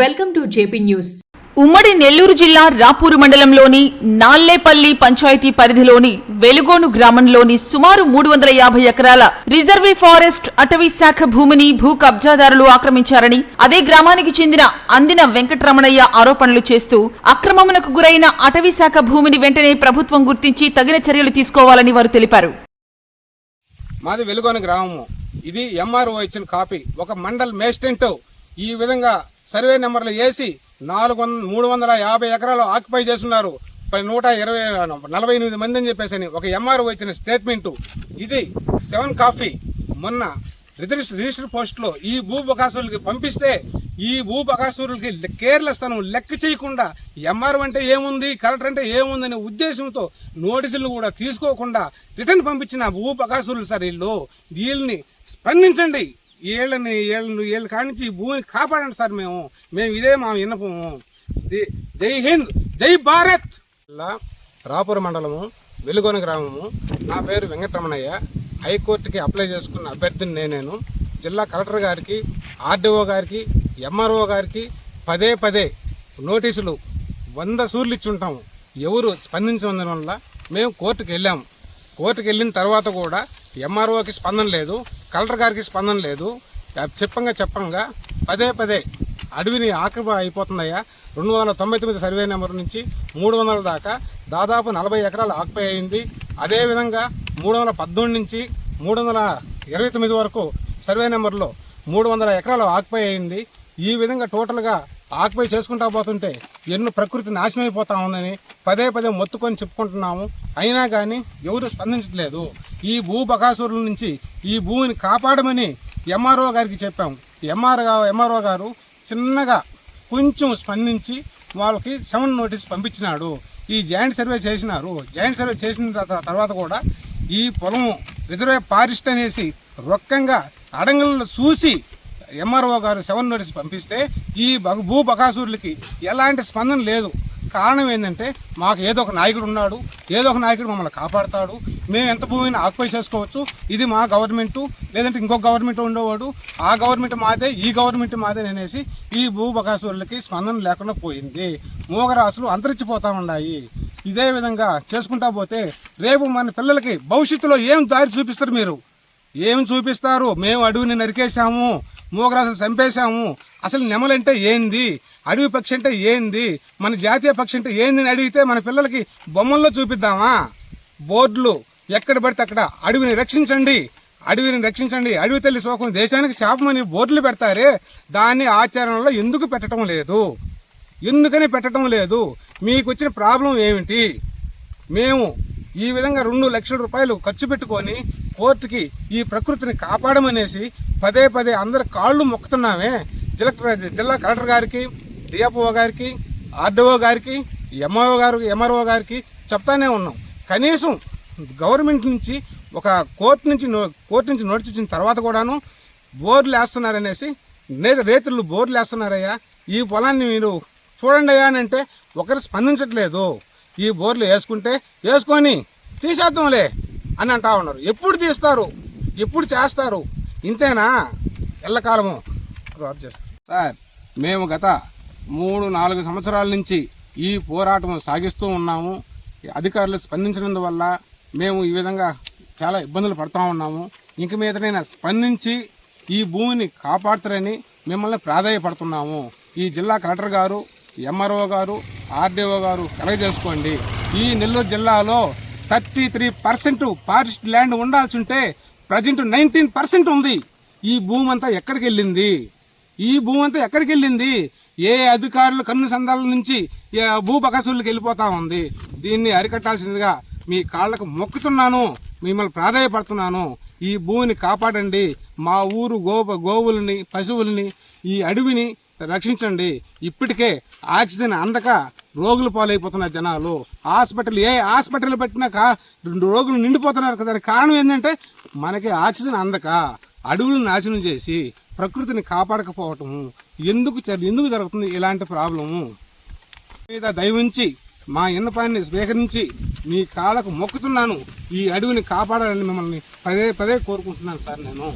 Welcome to JP news. ఉమ్మడి నెల్లూరు జిల్లా రాపూరు మండలంలోని నాల్లేపల్లి పంచాయతీ పరిధిలోని వెలుగోను గ్రామంలోని సుమారు మూడు వందల యాభై ఎకరాల రిజర్వే ఫారెస్ట్ అటవీ శాఖ భూమిని భూ కబ్జాదారులు ఆక్రమించారని అదే గ్రామానికి చెందిన అందిన వెంకటరమణయ్య ఆరోపణలు చేస్తూ అక్రమమునకు గురైన అటవీ శాఖ భూమిని వెంటనే ప్రభుత్వం గుర్తించి తగిన చర్యలు తీసుకోవాలని వారు తెలిపారు. మాది వెలుగొని గ్రామము. ఇది ఎంఆర్ఓ ఇచ్చిన కాపీ. ఒక మండల్ మేస్టెంట్. ఈ విధంగా సర్వే నెంబర్లు వేసి నాలుగు వంద మూడు వందల యాభై ఎకరాలు ఆక్యుపై చేస్తున్నారు. పై నూట ఇరవై నలభై ఎనిమిది మంది అని చెప్పేసి ఒక ఎంఆర్ఓ ఇచ్చిన స్టేట్మెంటు ఇది సెవెన్ కాఫీ. మొన్న రిజిస్టర్ రిజిస్టర్ పోస్ట్లో ఈ భూ బకాసురులకి పంపిస్తే ఈ భూ బకాసురులకి కేర్లెస్ తనం లెక్క చేయకుండా ఎంఆర్ఓ అంటే ఏముంది కలెక్టర్ అంటే ఏముందనే ఉద్దేశంతో నోటీసులు కూడా తీసుకోకుండా రిటర్న్ పంపించిన భూ బకాసురులు సార్ వీళ్ళు. వీళ్ళని స్పందించండి. ఏళ్ళని వీళ్ళని ఏళ్ళు కానించి ఈ భూమిని కాపాడండి సార్ మేము. మేము ఇదే మా విన్నపము జై హింద్ జై భారత్. జిల్లా రాపూర్ మండలము వెలుగొని గ్రామము. నా పేరు వెంకటరమణయ్య. హైకోర్టుకి అప్లై చేసుకున్న అభ్యర్థిని నేనేను. జిల్లా కలెక్టర్ గారికి ఆర్డీఓ గారికి ఎంఆర్ఓ గారికి పదే పదే నోటీసులు వంద సూర్లు ఇచ్చి ఉంటాము ఎవరు స్పందించడం వల్ల మేము కోర్టుకు వెళ్ళాము కోర్టుకు వెళ్ళిన తర్వాత కూడా ఎంఆర్ఓకి స్పందన లేదు. కలెక్టర్ గారికి స్పందన లేదు. చెప్పంగా చెప్పంగా. పదే పదే అడవిని ఆక్రమణ అయిపోతున్నాయా రెండు వందల తొంభై తొమ్మిది సర్వే నెంబర్ నుంచి మూడు వందల దాకా దాదాపు నలభై ఎకరాలు ఆక్యుపై అయింది. అదేవిధంగా మూడు వందల పద్దెనిమిది నుంచి మూడు వందల ఇరవై తొమ్మిది వరకు సర్వే నెంబర్లో మూడు వందల ఎకరాలు ఆక్యుపై అయింది. ఈ విధంగా టోటల్గా ఆక్యుపై చేసుకుంటా పోతుంటే ఎన్నో ప్రకృతి నాశనం అయిపోతా ఉందని పదే పదే మొత్తుకొని చెప్పుకుంటున్నాము. అయినా కానీ ఎవరు స్పందించట్లేదు. ఈ భూ బకాసురుల నుంచి ఈ భూమిని కాపాడమని ఎంఆర్ఓ గారికి చెప్పాము ఎంఆర్ ఎంఆర్ఓ గారు చిన్నగా కొంచెం స్పందించి వాళ్ళకి సెవెన్ నోటీస్ పంపించినాడు. ఈ జాయింట్ సర్వే చేసినారు. జాయింట్ సర్వే చేసిన తర్వాత కూడా ఈ పొలం రిజర్వే ఫారెస్ట్ అనేసి రొక్కంగా అడంగులను చూసి ఎంఆర్ఓ గారు సెవెన్ నోటీస్ పంపిస్తే ఈ భూ బకాసూరులకి ఎలాంటి స్పందన లేదు. కారణం ఏంటంటే మాకు ఏదో ఒక నాయకుడు ఉన్నాడు. ఏదో ఒక నాయకుడు మమ్మల్ని కాపాడుతాడు. మేము ఎంత భూమిని ఆక్యుపై చేసుకోవచ్చు? ఇది మా గవర్నమెంటు. లేదంటే ఇంకొక గవర్నమెంట్ ఉండేవాడు. ఆ గవర్నమెంట్ మాదే ఈ గవర్నమెంట్ మాదే అనేసి ఈ భూ బకాసూరులకి స్పందన లేకుండా పోయింది. మూగరాశులు అంతరించిపోతా ఉన్నాయి. ఇదే విధంగా చేసుకుంటా పోతే రేపు మన పిల్లలకి భవిష్యత్తులో ఏం దారి చూపిస్తారు మీరు? ఏం చూపిస్తారు? మేము అడవిని నరికేశాము మూగరాజులు చంపేశాము. అసలు నెమలంటే ఏంది? అడవి పక్షి అంటే ఏంది? మన జాతీయ పక్షి అంటే ఏంది అని అడిగితే మన పిల్లలకి బొమ్మల్లో చూపిద్దామా? బోర్డులు ఎక్కడ పడితే అక్కడ అడవిని రక్షించండి. అడవిని రక్షించండి. అడవి తల్లి శోకం దేశానికి శాపమని బోర్డులు పెడతారే. దాన్ని ఆచరణలో ఎందుకు పెట్టడం లేదు? ఎందుకని పెట్టడం లేదు? మీకు వచ్చిన ప్రాబ్లం ఏమిటి? మేము ఈ విధంగా రెండు లక్షల రూపాయలు ఖర్చు పెట్టుకొని కోర్టుకి ఈ ప్రకృతిని కాపాడమనేసి పదే పదే అందరి కాళ్ళు మొక్కుతున్నామే. జిల్లా జిల్లా కలెక్టర్ గారికి డిఎఫ్ఓ గారికి ఆర్డీఓ గారికి ఎంఆర్ఓ గారు ఎంఆర్ఓ గారికి చెప్తానే ఉన్నాం. కనీసం గవర్నమెంట్ నుంచి ఒక కోర్టు నుంచి కోర్టు నుంచి నోటీస్ ఇచ్చిన తర్వాత కూడాను బోర్లు వేస్తున్నారనేసి నేత రైతులు బోర్లు వేస్తున్నారయ్యా. ఈ పొలాన్ని మీరు చూడండి అయ్యా అని అంటే ఒకరు స్పందించట్లేదు. ఈ బోర్లు వేసుకుంటే వేసుకొని తీసేద్దాంలే అని అంటా ఉన్నారు. ఎప్పుడు తీస్తారు? ఎప్పుడు చేస్తారు? ఇంతేనా? ఎల్లకాలము రాజు చేస్తారు సార్ మేము గత మూడు నాలుగు సంవత్సరాల నుంచి ఈ పోరాటం సాగిస్తూ ఉన్నాము. ఈ అధికారులు స్పందించినందువల్ల మేము ఈ విధంగా చాలా ఇబ్బందులు పడుతూ ఉన్నాము. ఇంక మీదనైనా స్పందించి ఈ భూమిని కాపాడుతారని మిమ్మల్ని ప్రాధాయపడుతున్నాము. ఈ జిల్లా కలెక్టర్ గారు ఎంఆర్ఓ గారు ఆర్డీఓ గారు కలగజేసుకోండి ఈ నెల్లూరు జిల్లాలో thirty three percent forest land ఉండాల్సి ఉంటే ప్రజెంట్ నైన్టీన్ పర్సెంట్ ఉంది. ఈ భూమి అంతా ఎక్కడికి వెళ్ళింది? ఈ భూమి అంతా ఎక్కడికి వెళ్ళింది? ఏ అధికారులు కన్ను సందాల నుంచి ఏ భూ బకాసులకు వెళ్ళిపోతా ఉంది? దీన్ని అరికట్టాల్సిందిగా మీ కాళ్ళకు మొక్కుతున్నాను మిమ్మల్ని ప్రాధాయపడుతున్నాను. ఈ భూమిని కాపాడండి. మా ఊరు గో గోవుల్ని పశువుల్ని ఈ అడవిని రక్షించండి. ఇప్పటికే ఆక్సిజన్ అందక రోగులు పాలైపోతున్నారు జనాలు. హాస్పిటల్ ఏ హాస్పిటల్ పెట్టినాక రెండు రోగులు నిండిపోతున్నారు కదా దానికి కారణం ఏంటంటే మనకి ఆక్సిజన్ అందక అడవులను నాశనం చేసి ప్రకృతిని కాపాడకపోవటము ఎందుకు ఎందుకు జరుగుతుంది ఇలాంటి ప్రాబ్లము? మీద దయవుంచి మా ఇన్నపాన్ని స్వీకరించి మీ కాళ్ళకు మొక్కుతున్నాను. ఈ అడవిని కాపాడాలని మిమ్మల్ని పదే పదే కోరుకుంటున్నాను సార్ నేను.